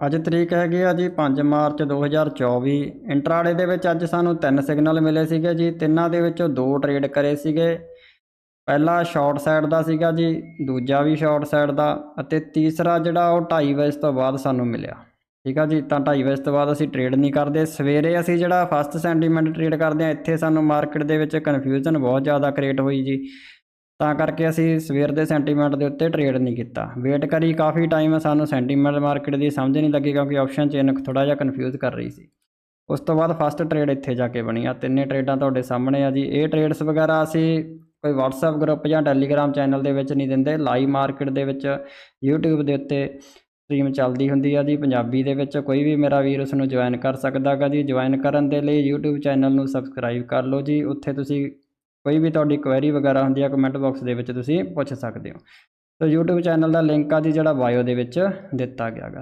ਅੱਜ ਤਰੀਕ ਹੈਗੀ ਆ ਜੀ 5 ਮਾਰਚ 2024 ਇੰਟਰਾਡੇ ਦੇ ਵਿੱਚ ਅੱਜ ਸਾਨੂੰ ਤਿੰਨ ਸਿਗਨਲ ਮਿਲੇ ਸੀਗੇ ਜੀ, ਤਿੰਨਾਂ ਦੇ ਵਿੱਚੋਂ ਦੋ ਟ੍ਰੇਡ ਕਰੇ ਸੀਗੇ। ਪਹਿਲਾ ਸ਼ਾਰਟ ਸਾਈਡ ਦਾ ਸੀਗਾ ਜੀ, ਦੂਜਾ ਵੀ ਸ਼ਾਰਟ ਸਾਈਡ ਦਾ ਅਤੇ ਤੀਸਰਾ ਜਿਹੜਾ ਉਹ 2:30 ਵਜੇ ਤੋਂ ਬਾਅਦ ਸਾਨੂੰ ਮਿਲਿਆ। ਠੀਕ ਆ ਜੀ, ਤਾਂ 2:30 ਵਜੇ ਤੋਂ ਬਾਅਦ ਅਸੀਂ ਟ੍ਰੇਡ ਨਹੀਂ ਕਰਦੇ। ਸਵੇਰੇ ਅਸੀਂ ਜਿਹੜਾ ਫਸਟ ਸੈਂਟੀਮੈਂਟ ਟ੍ਰੇਡ ਕਰਦੇ ਆ, ਇੱਥੇ ਸਾਨੂੰ ਮਾਰਕੀਟ ਦੇ ਵਿੱਚ ਕਨਫਿਊਜ਼ਨ ਬਹੁਤ ਜ਼ਿਆਦਾ ਕ੍ਰੀਏਟ ਹੋਈ ਜੀ। ਤਾਂ ਕਰਕੇ ਅਸੀਂ ਸਵੇਰ ਦੇ ਸੈਂਟੀਮੈਂਟ ਦੇ ਉੱਤੇ ਟਰੇਡ ਨਹੀਂ ਕੀਤਾ। ਵੇਟ ਕਰੀ, ਕਾਫੀ ਟਾਈਮ ਸਾਨੂੰ ਸੈਂਟੀਮੈਂਟ ਮਾਰਕੀਟ ਦੀ ਸਮਝ ਨਹੀਂ ਲੱਗੀ ਕਿਉਂਕਿ ਆਪਸ਼ਨ ਚੇਨ ਥੋੜਾ ਜਿਹਾ ਕਨਫਿਊਜ਼ ਕਰ ਰਹੀ ਸੀ। ਉਸ ਤੋਂ ਬਾਅਦ ਫਸਟ ਟਰੇਡ ਇੱਥੇ ਜਾ ਕੇ ਬਣੀ ਆ। ਤਿੰਨੇ ਟਰੇਡਾਂ ਤੁਹਾਡੇ ਸਾਹਮਣੇ ਆ ਜੀ। ਇਹ ਟਰੇਡਸ ਵਗੈਰਾ ਅਸੀਂ ਕੋਈ WhatsApp ਗਰੁੱਪ ਜਾਂ Telegram ਚੈਨਲ ਦੇ ਵਿੱਚ ਨਹੀਂ ਦਿੰਦੇ। ਲਾਈਵ ਮਾਰਕੀਟ ਦੇ ਵਿੱਚ, YouTube ਦੇ ਉੱਤੇ ਸਟ੍ਰੀਮ ਚੱਲਦੀ ਹੁੰਦੀ ਆ ਜੀ। ਪੰਜਾਬੀ ਦੇ ਵਿੱਚ ਕੋਈ ਵੀ ਮੇਰਾ ਵੀਰ ਉਸ ਨੂੰ ਜੁਆਇਨ ਕਰ ਸਕਦਾ ਗਾ ਜੀ। ਜੁਆਇਨ ਕਰਨ ਦੇ ਲਈ YouTube ਚੈਨਲ ਨੂੰ ਸਬਸਕ੍ਰਾਈਬ ਕਰ ਲਓ ਜੀ। ਉੱਥੇ ਤੁਸੀਂ ਕੋਈ ਵੀ ਤੁਹਾਡੀ ਕੁਐਰੀ ਵਗੈਰਾ ਹੁੰਦੀ ਆ ਕਮੈਂਟ ਬਾਕਸ ਦੇ ਵਿੱਚ ਤੁਸੀਂ ਪੁੱਛ ਸਕਦੇ ਹੋ। ਸੋ YouTube ਚੈਨਲ ਦਾ ਲਿੰਕ ਆ ਜੀ ਜਿਹੜਾ ਬਾਇਓ ਦੇ ਵਿੱਚ ਦਿੱਤਾ ਗਿਆ ਗਾ।